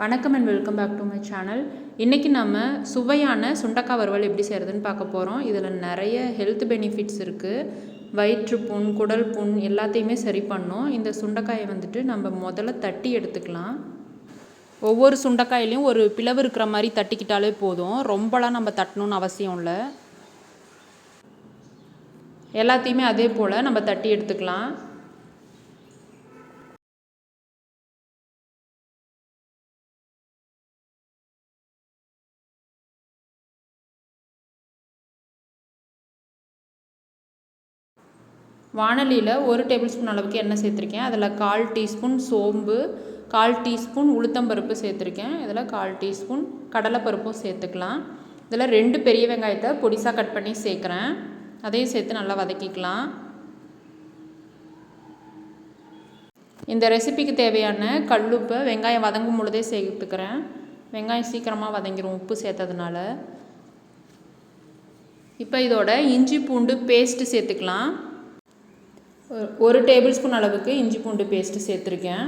வணக்கம் and welcome back to my channel இன்றைக்கி நம்ம சுவையான சுண்டக்காய் வறுவல் எப்படி செய்கிறதுன்னு பார்க்க போகிறோம் இதில் நிறைய ஹெல்த் பெனிஃபிட்ஸ் இருக்குது வயிற்று புண் குடல் புண் எல்லாத்தையுமே சரி பண்ணும். இந்த சுண்டைக்காயை வந்துட்டு நம்ம முதல்ல தட்டி எடுத்துக்கலாம். ஒவ்வொரு சுண்டைக்காயிலையும் ஒரு பிளவு இருக்கிற மாதிரி தட்டிக்கிட்டாலே போதும். ரொம்பலாம் நம்ம தட்டணும்னு அவசியம் இல்லை. எல்லாத்தையுமே அதே போல் நம்ம தட்டி எடுத்துக்கலாம். வானலியில் ஒரு டேபிள் ஸ்பூன் அளவுக்கு எண்ணெய் சேர்த்துருக்கேன். அதில் கால் டீஸ்பூன் சோம்பு கால் டீஸ்பூன் உளுத்தம்பருப்பு சேர்த்துருக்கேன். இதில் கால் டீஸ்பூன் கடலைப்பருப்பும் சேர்த்துக்கலாம். இதில் ரெண்டு பெரிய வெங்காயத்தை பொடிசாக கட் பண்ணி சேர்க்குறேன். அதையும் சேர்த்து நல்லா வதக்கிக்கலாம். இந்த ரெசிபிக்கு தேவையான கல்லுப்பை வெங்காயம் வதங்கும் பொழுதே சேர்த்துக்கிறேன். வெங்காயம் சீக்கிரமாக வதங்கிடும் உப்பு சேர்த்ததுனால. இப்போ இதோட இஞ்சி பூண்டு பேஸ்ட்டு சேர்த்துக்கலாம். ஒரு டேபிள் ஸ்பூன் அளவுக்கு இஞ்சி பூண்டு பேஸ்ட்டு சேர்த்துருக்கேன்.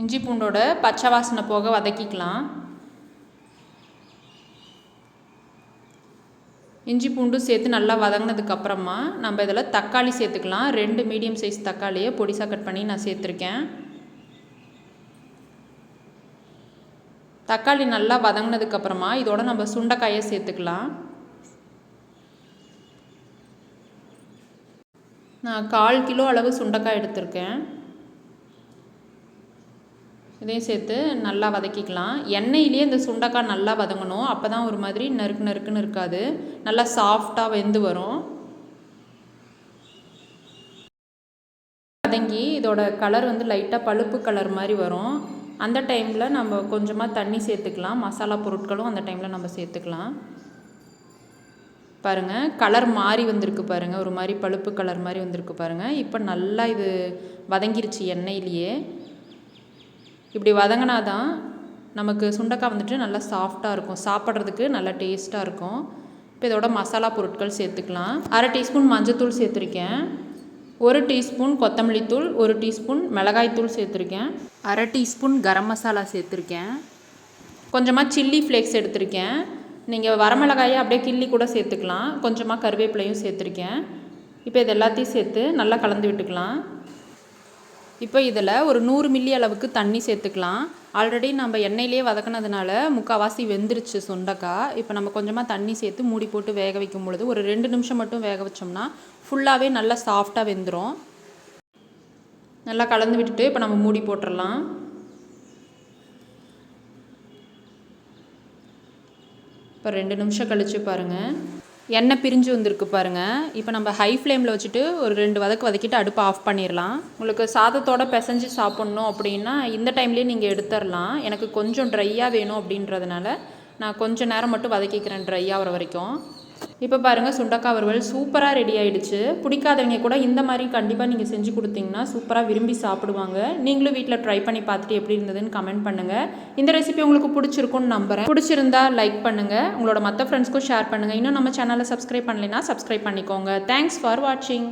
இஞ்சி பூண்டோட பச்சை வாசனை போக வதக்கிக்கலாம். இஞ்சி பூண்டும் சேர்த்து நல்லா வதங்கினதுக்கப்புறமா நம்ம இதில் தக்காளி சேர்த்துக்கலாம். ரெண்டு மீடியம் சைஸ் தக்காளியை பொடிசாக கட் பண்ணி நான் சேர்த்துருக்கேன். தக்காளி நல்லா வதங்கினதுக்கப்புறமா இதோட நம்ம சுண்டைக்காயை சேர்த்துக்கலாம். நான் கால் கிலோ அளவு சுண்டக்காய் எடுத்திருக்கேன். இதையும் சேர்த்து நல்லா வதக்கிக்கலாம். எண்ணெயிலே இந்த சுண்டக்காய் நல்லா வதங்கணும். அப்போ தான் ஒரு மாதிரி நறுக்கு நறுக்குன்னு இருக்காது. நல்லா சாஃப்டாக வெந்து வரும். வதங்கி இதோட கலர் வந்து லைட்டாக பழுப்பு கலர் மாதிரி வரும். அந்த டைமில் நம்ம கொஞ்சமாக தண்ணி சேர்த்துக்கலாம். மசாலா பொருட்களும் அந்த டைமில் நம்ம சேர்த்துக்கலாம். பாருங்கள் கலர் மாறி வந்திருக்கு பாருங்கள் ஒரு மாதிரி பழுப்பு கலர் மாதிரி வந்திருக்கு பாருங்கள் இப்போ நல்லா இது வதங்கிருச்சு எண்ணெயிலேயே. இப்படி வதங்கினா தான் நமக்கு சுண்டக்காய் வந்துட்டு நல்லா சாஃப்டாக இருக்கும். சாப்பிட்றதுக்கு நல்லா டேஸ்ட்டாக இருக்கும். இப்போ இதோட மசாலா பொருட்கள் சேர்த்துக்கலாம். அரை டீஸ்பூன் மஞ்சத்தூள் சேர்த்துருக்கேன். ஒரு டீஸ்பூன் கொத்தமல்லி தூள் ஒரு டீஸ்பூன் மிளகாய்த்தூள் சேர்த்துருக்கேன். அரை டீஸ்பூன் கரம் மசாலா சேர்த்துருக்கேன். கொஞ்சமாக சில்லி ஃப்ளேக்ஸ் எடுத்திருக்கேன். நீங்கள் வரமிளகாயை அப்படியே கிள்ளி கூட சேர்த்துக்கலாம். கொஞ்சமாக கருவேப்பிலையும் சேர்த்துருக்கேன். இப்போ இது எல்லாத்தையும் சேர்த்து நல்லா கலந்து விட்டுக்கலாம். இப்போ இதில் ஒரு நூறு மில்லி அளவுக்கு தண்ணி சேர்த்துக்கலாம். ஆல்ரெடி நம்ம எண்ணெயிலே வதக்கினதுனால முக்கால்வாசி வெந்துருச்சு சுண்டக்காய். இப்போ நம்ம கொஞ்சமாக தண்ணி சேர்த்து மூடி போட்டு வேக வைக்கும் பொழுது ஒரு ரெண்டு நிமிஷம் மட்டும் வேக வச்சோம்னா ஃபுல்லாகவே நல்லா சாஃப்டாக வெந்துடும் நல்லா கலந்து விட்டுட்டு இப்போ நம்ம மூடி போட்டுடலாம் இப்போ ரெண்டு நிமிஷம் கழித்து பாருங்கள் எண்ணெய் பிரிஞ்சு வந்திருக்கு பாருங்கள் இப்போ நம்ம ஹை ஃப்ளேமில் வச்சுட்டு ஒரு ரெண்டு வதக்கு வதக்கிட்டு அடுப்பு ஆஃப் பண்ணிடலாம் உங்களுக்கு சாதத்தோடு பிசைஞ்சு சாப்பிட்ணும் அப்படின்னா இந்த டைம்லேயே நீங்கள் எடுத்துடலாம் எனக்கு கொஞ்சம் ட்ரையாக வேணும் அப்படின்றதுனால நான் கொஞ்சம் நேரம் மட்டும் வதக்கிக்கிறேன் ட்ரை ஆகிற வரைக்கும். இப்போ பாருங்கள் சுண்டக்காய் வறுவல் சூப்பராக ரெடி ஆகிடுச்சு பிடிக்காதவங்க கூட இந்த மாதிரி கண்டிப்பாக நீங்கள் செஞ்சு கொடுத்தீங்கன்னா சூப்பராக விரும்பி சாப்பிடுவாங்க. நீங்களும் வீட்டில் ட்ரை பண்ணி பார்த்துட்டு எப்படி இருந்ததுன்னு கமெண்ட் பண்ணுங்கள் இந்த ரெசிபி உங்களுக்கு பிடிச்சிருக்கும்னு நம்புகிறேன் பிடிச்சிருந்தா லைக் பண்ணுங்கள் உங்களோட மற்ற ஃப்ரெண்ட்ஸ்க்கும் ஷேர் பண்ணுங்கள் இன்னும் நம்ம சேனலை சப்ஸ்கிரைப் பண்ணலைன்னா சப்ஸ்கிரைப் பண்ணிக்கோங்க. தேங்க்ஸ் ஃபார் வாட்சிங்